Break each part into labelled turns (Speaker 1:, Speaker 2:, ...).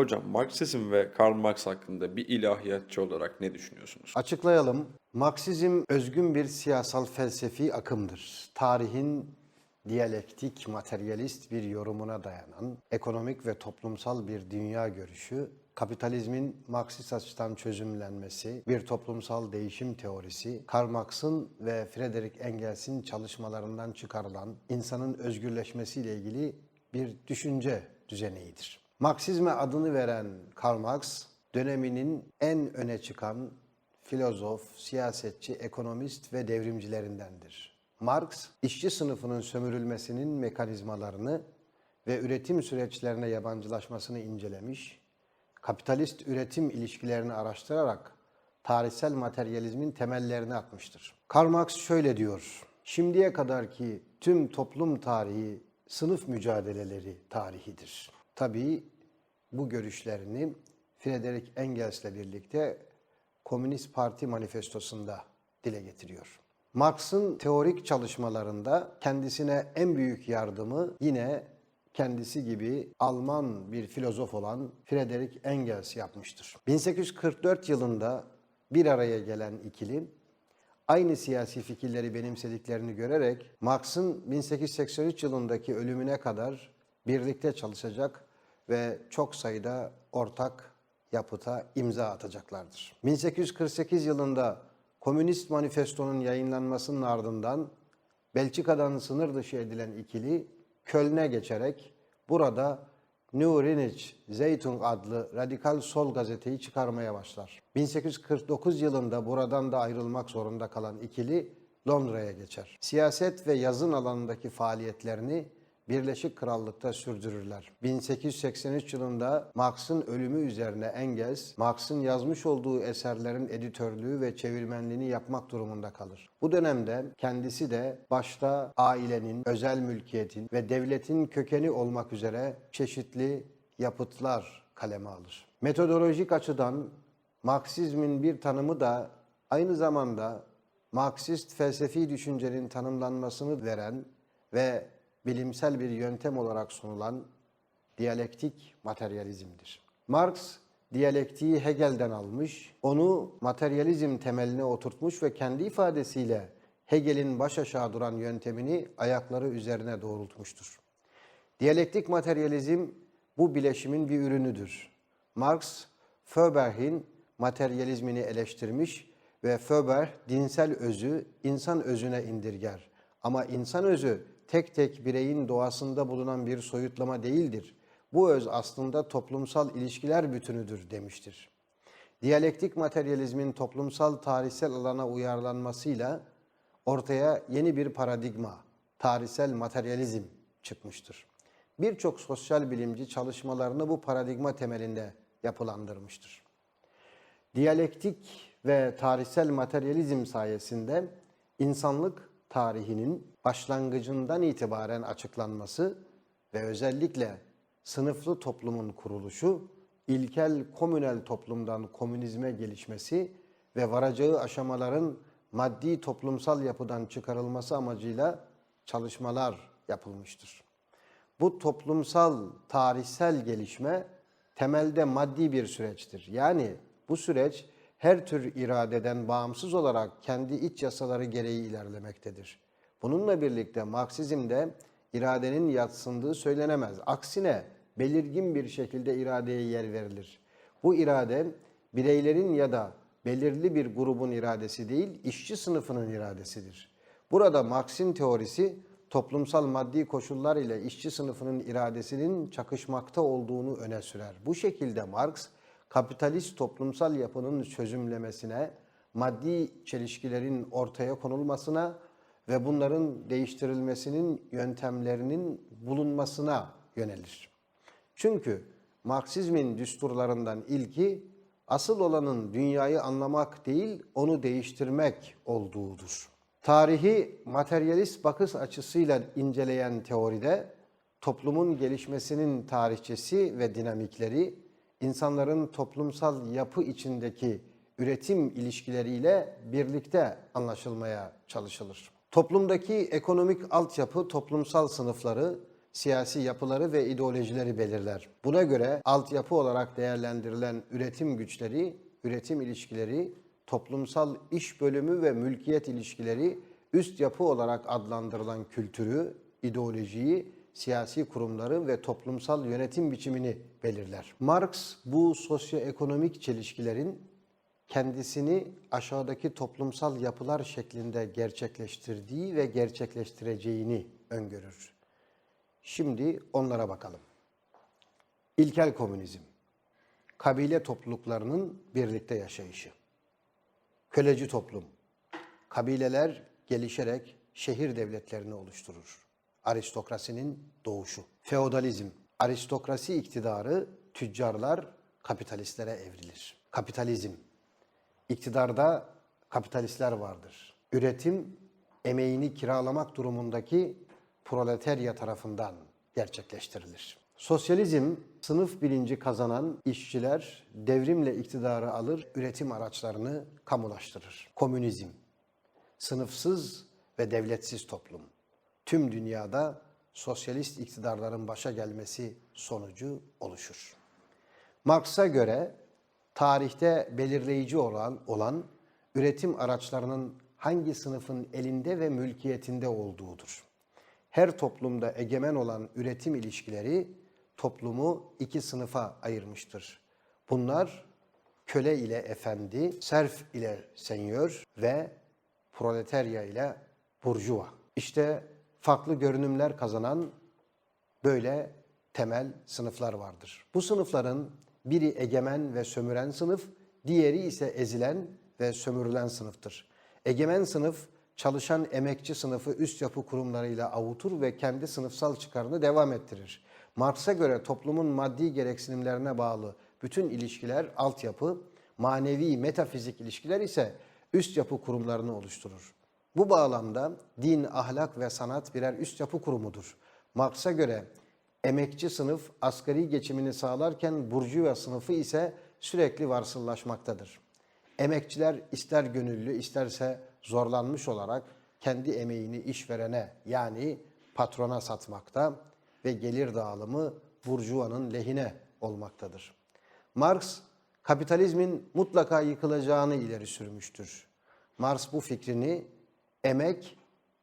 Speaker 1: Hocam Marksizm ve Karl Marx hakkında bir ilahiyatçı olarak ne düşünüyorsunuz?
Speaker 2: Açıklayalım. Marksizm özgün bir siyasal felsefi akımdır. Tarihin diyalektik, materyalist bir yorumuna dayanan ekonomik ve toplumsal bir dünya görüşü, kapitalizmin Marksist açıdan çözümlenmesi, bir toplumsal değişim teorisi, Karl Marx'ın ve Friedrich Engels'in çalışmalarından çıkarılan insanın özgürleşmesiyle ilgili bir düşünce düzeneğidir. Marksizme adını veren Karl Marx, döneminin en öne çıkan filozof, siyasetçi, ekonomist ve devrimcilerindendir. Marx, işçi sınıfının sömürülmesinin mekanizmalarını ve üretim süreçlerine yabancılaşmasını incelemiş, kapitalist üretim ilişkilerini araştırarak tarihsel materyalizmin temellerini atmıştır. Karl Marx şöyle diyor, şimdiye kadarki tüm toplum tarihi sınıf mücadeleleri tarihidir. Tabii bu görüşlerini Friedrich Engels'le birlikte Komünist Parti manifestosunda dile getiriyor. Marx'ın teorik çalışmalarında kendisine en büyük yardımı yine kendisi gibi Alman bir filozof olan Friedrich Engels yapmıştır. 1844 yılında bir araya gelen ikili aynı siyasi fikirleri benimsediklerini görerek Marx'ın 1883 yılındaki ölümüne kadar birlikte çalışacak ve çok sayıda ortak yapıta imza atacaklardır. 1848 yılında Komünist Manifesto'nun yayınlanmasının ardından Belçika'dan sınır dışı edilen ikili Köln'e geçerek burada Neurinic Zeitung adlı radikal sol gazeteyi çıkarmaya başlar. 1849 yılında buradan da ayrılmak zorunda kalan ikili Londra'ya geçer. Siyaset ve yazın alanındaki faaliyetlerini Birleşik Krallık'ta sürdürürler. 1883 yılında Marx'ın ölümü üzerine Engels, Marx'ın yazmış olduğu eserlerin editörlüğü ve çevirmenliğini yapmak durumunda kalır. Bu dönemde kendisi de başta ailenin, özel mülkiyetin ve devletin kökeni olmak üzere çeşitli yapıtlar kaleme alır. Metodolojik açıdan Marksizmin bir tanımı da aynı zamanda Marksist felsefi düşüncenin tanımlanmasını veren ve bilimsel bir yöntem olarak sunulan diyalektik materyalizmdir. Marx diyalektiği Hegel'den almış, onu materyalizm temeline oturtmuş ve kendi ifadesiyle Hegel'in baş aşağı duran yöntemini ayakları üzerine doğrultmuştur. Diyalektik materyalizm bu bileşimin bir ürünüdür. Marx, Feuerbach'in materyalizmini eleştirmiş ve Feuerbach dinsel özü insan özüne indirger. Ama insan özü tek tek bireyin doğasında bulunan bir soyutlama değildir. Bu öz aslında toplumsal ilişkiler bütünüdür demiştir. Diyalektik materyalizmin toplumsal tarihsel alana uyarlanmasıyla ortaya yeni bir paradigma, tarihsel materyalizm çıkmıştır. Birçok sosyal bilimci çalışmalarını bu paradigma temelinde yapılandırmıştır. Diyalektik ve tarihsel materyalizm sayesinde insanlık tarihinin başlangıcından itibaren açıklanması ve özellikle sınıflı toplumun kuruluşu, ilkel komünel toplumdan komünizme gelişmesi ve varacağı aşamaların maddi toplumsal yapıdan çıkarılması amacıyla çalışmalar yapılmıştır. Bu toplumsal tarihsel gelişme temelde maddi bir süreçtir. Yani bu süreç her tür iradeden bağımsız olarak kendi iç yasaları gereği ilerlemektedir. Bununla birlikte Marksizmde iradenin yatsındığı söylenemez. Aksine belirgin bir şekilde iradeye yer verilir. Bu irade bireylerin ya da belirli bir grubun iradesi değil, işçi sınıfının iradesidir. Burada Marx'in teorisi toplumsal maddi koşullar ile işçi sınıfının iradesinin çakışmakta olduğunu öne sürer. Bu şekilde Marx, kapitalist toplumsal yapının çözümlemesine, maddi çelişkilerin ortaya konulmasına ve bunların değiştirilmesinin yöntemlerinin bulunmasına yönelir. Çünkü Marksizmin düsturlarından ilki asıl olanın dünyayı anlamak değil, onu değiştirmek olduğudur. Tarihi materyalist bakış açısıyla inceleyen teoride toplumun gelişmesinin tarihçesi ve dinamikleri insanların toplumsal yapı içindeki üretim ilişkileriyle birlikte anlaşılmaya çalışılır. Toplumdaki ekonomik altyapı toplumsal sınıfları siyasi yapıları ve ideolojileri belirler. Buna göre altyapı olarak değerlendirilen üretim güçleri, üretim ilişkileri, toplumsal iş bölümü ve mülkiyet ilişkileri, üst yapı olarak adlandırılan kültürü, ideolojiyi, siyasi kurumları ve toplumsal yönetim biçimini belirler. Marx bu sosyoekonomik çelişkilerin kendisini aşağıdaki toplumsal yapılar şeklinde gerçekleştirdiği ve gerçekleştireceğini öngörür. Şimdi onlara bakalım. İlkel komünizm, kabile topluluklarının birlikte yaşayışı. Köleci toplum, kabileler gelişerek şehir devletlerini oluşturur. Aristokrasinin doğuşu. Feodalizm, aristokrasi iktidarı tüccarlar kapitalistlere evrilir. Kapitalizm, iktidarda kapitalistler vardır. Üretim emeğini kiralamak durumundaki proletarya tarafından gerçekleştirilir. Sosyalizm sınıf bilinci kazanan işçiler devrimle iktidarı alır, üretim araçlarını kamulaştırır. Komünizm sınıfsız ve devletsiz toplum. Tüm dünyada sosyalist iktidarların başa gelmesi sonucu oluşur. Marx'a göre tarihte belirleyici olan, olan üretim araçlarının hangi sınıfın elinde ve mülkiyetinde olduğudur. Her toplumda egemen olan üretim ilişkileri toplumu iki sınıfa ayırmıştır. Bunlar köle ile efendi, serf ile senyör ve proletarya ile burjuva. İşte farklı görünümler kazanan böyle temel sınıflar vardır. Bu sınıfların biri egemen ve sömüren sınıf, diğeri ise ezilen ve sömürülen sınıftır. Egemen sınıf çalışan emekçi sınıfı üst yapı kurumlarıyla avutur ve kendi sınıfsal çıkarını devam ettirir. Marx'a göre toplumun maddi gereksinimlerine bağlı bütün ilişkiler altyapı, manevi metafizik ilişkiler ise üst yapı kurumlarını oluşturur. Bu bağlamda din, ahlak ve sanat birer üst yapı kurumudur. Marx'a göre emekçi sınıf asgari geçimini sağlarken burjuva sınıfı ise sürekli varsıllaşmaktadır. Emekçiler ister gönüllü isterse zorlanmış olarak kendi emeğini işverene yani patrona satmakta ve gelir dağılımı burjuvanın lehine olmaktadır. Marx kapitalizmin mutlaka yıkılacağını ileri sürmüştür. Marx bu fikrini emek,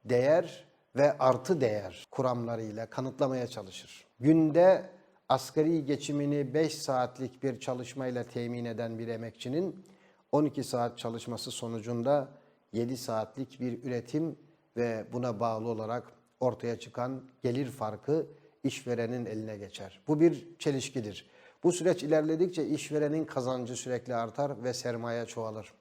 Speaker 2: değer ve artı değer kuramlarıyla kanıtlamaya çalışır. Günde asgari geçimini 5 saatlik bir çalışmayla temin eden bir emekçinin 12 saat çalışması sonucunda 7 saatlik bir üretim ve buna bağlı olarak ortaya çıkan gelir farkı işverenin eline geçer. Bu bir çelişkidir. Bu süreç ilerledikçe işverenin kazancı sürekli artar ve sermaye çoğalır.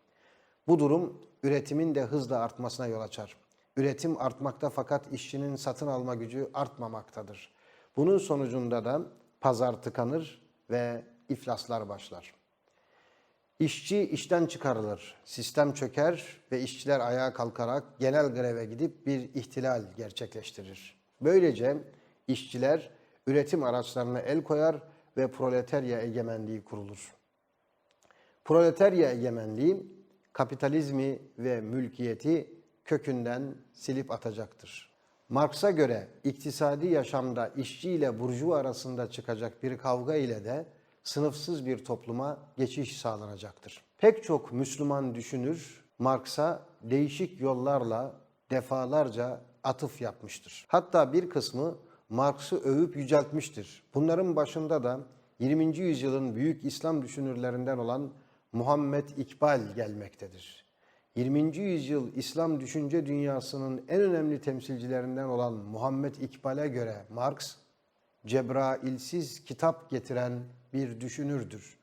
Speaker 2: Bu durum üretimin de hızla artmasına yol açar. Üretim artmakta fakat işçinin satın alma gücü artmamaktadır. Bunun sonucunda da pazar tıkanır ve iflaslar başlar. İşçi işten çıkarılır, sistem çöker ve işçiler ayağa kalkarak genel greve gidip bir ihtilal gerçekleştirir. Böylece işçiler üretim araçlarına el koyar ve proletarya egemenliği kurulur. Proletarya egemenliği kapitalizmi ve mülkiyeti kökünden silip atacaktır. Marx'a göre iktisadi yaşamda işçi ile burjuva arasında çıkacak bir kavga ile de sınıfsız bir topluma geçiş sağlanacaktır. Pek çok Müslüman düşünür Marx'a değişik yollarla defalarca atıf yapmıştır. Hatta bir kısmı Marx'ı övüp yüceltmiştir. Bunların başında da 20. yüzyılın büyük İslam düşünürlerinden olan Muhammed İkbal gelmektedir. 20. yüzyıl İslam düşünce dünyasının en önemli temsilcilerinden olan Muhammed İkbal'e göre Marx, Cebrailsiz kitap getiren bir düşünürdür.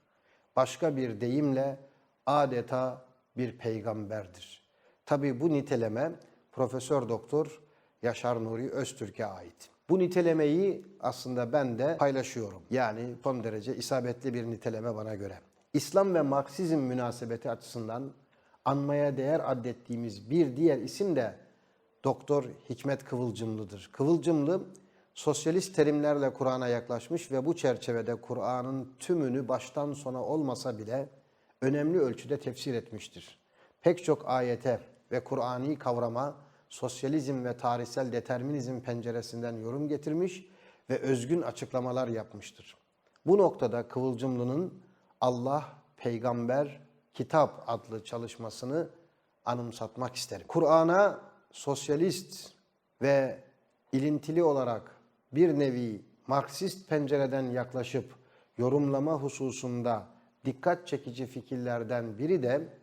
Speaker 2: Başka bir deyimle adeta bir peygamberdir. Tabi bu niteleme Profesör Doktor Yaşar Nuri Öztürk'e ait. Bu nitelemeyi aslında ben de paylaşıyorum. Yani son derece isabetli bir niteleme bana göre. İslam ve Marksizm münasebeti açısından anmaya değer addettiğimiz bir diğer isim de Doktor Hikmet Kıvılcımlı'dır. Kıvılcımlı sosyalist terimlerle Kur'an'a yaklaşmış ve bu çerçevede Kur'an'ın tümünü baştan sona olmasa bile önemli ölçüde tefsir etmiştir. Pek çok ayete ve Kur'ani kavrama sosyalizm ve tarihsel determinizm penceresinden yorum getirmiş ve özgün açıklamalar yapmıştır. Bu noktada Kıvılcımlı'nın Allah, Peygamber, Kitap adlı çalışmasını anımsatmak isterim. Kur'an'a sosyalist ve ilintili olarak bir nevi Marksist pencereden yaklaşıp yorumlama hususunda dikkat çekici fikirlerden biri de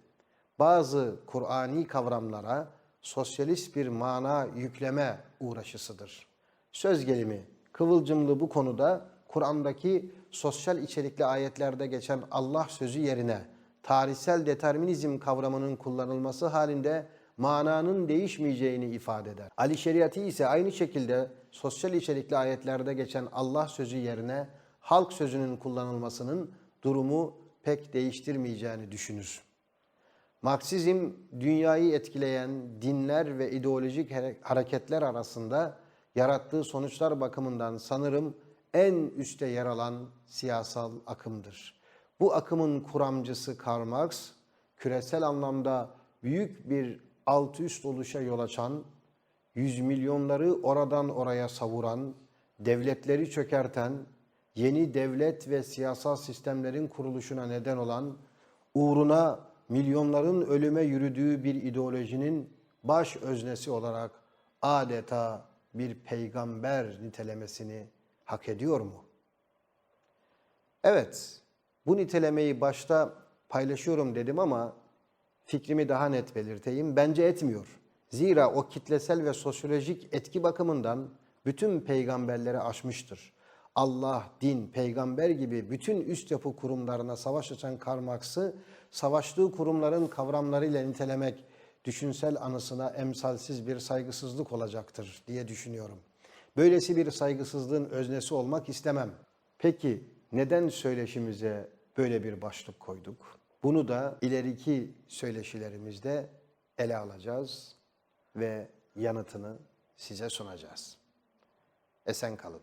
Speaker 2: bazı Kur'ani kavramlara sosyalist bir mana yükleme uğraşısıdır. Söz gelimi Kıvılcımlı bu konuda Kur'an'daki sosyal içerikli ayetlerde geçen Allah sözü yerine tarihsel determinizm kavramının kullanılması halinde mananın değişmeyeceğini ifade eder. Ali Şeriatı ise aynı şekilde sosyal içerikli ayetlerde geçen Allah sözü yerine halk sözünün kullanılmasının durumu pek değiştirmeyeceğini düşünür. Marksizm dünyayı etkileyen dinler ve ideolojik hare- hareketler arasında yarattığı sonuçlar bakımından sanırım en üste yer alan siyasal akımdır. Bu akımın kuramcısı Karl Marx, küresel anlamda büyük bir alt üst oluşa yol açan, yüz milyonları oradan oraya savuran, devletleri çökerten, yeni devlet ve siyasal sistemlerin kuruluşuna neden olan, uğruna milyonların ölüme yürüdüğü bir ideolojinin baş öznesi olarak adeta bir peygamber nitelemesini hak ediyor mu? Evet, bu nitelemeyi başta paylaşıyorum dedim ama fikrimi daha net belirteyim. Bence etmiyor. Zira o kitlesel ve sosyolojik etki bakımından bütün peygamberleri aşmıştır. Allah, din, peygamber gibi bütün üst yapı kurumlarına savaş açan Karl Marx'ı savaştığı kurumların kavramlarıyla nitelemek düşünsel anısına emsalsiz bir saygısızlık olacaktır diye düşünüyorum. Böylesi bir saygısızlığın öznesi olmak istemem. Peki neden söyleşimize böyle bir başlık koyduk? Bunu da ileriki söyleşilerimizde ele alacağız ve yanıtını size sunacağız. Esen kalın.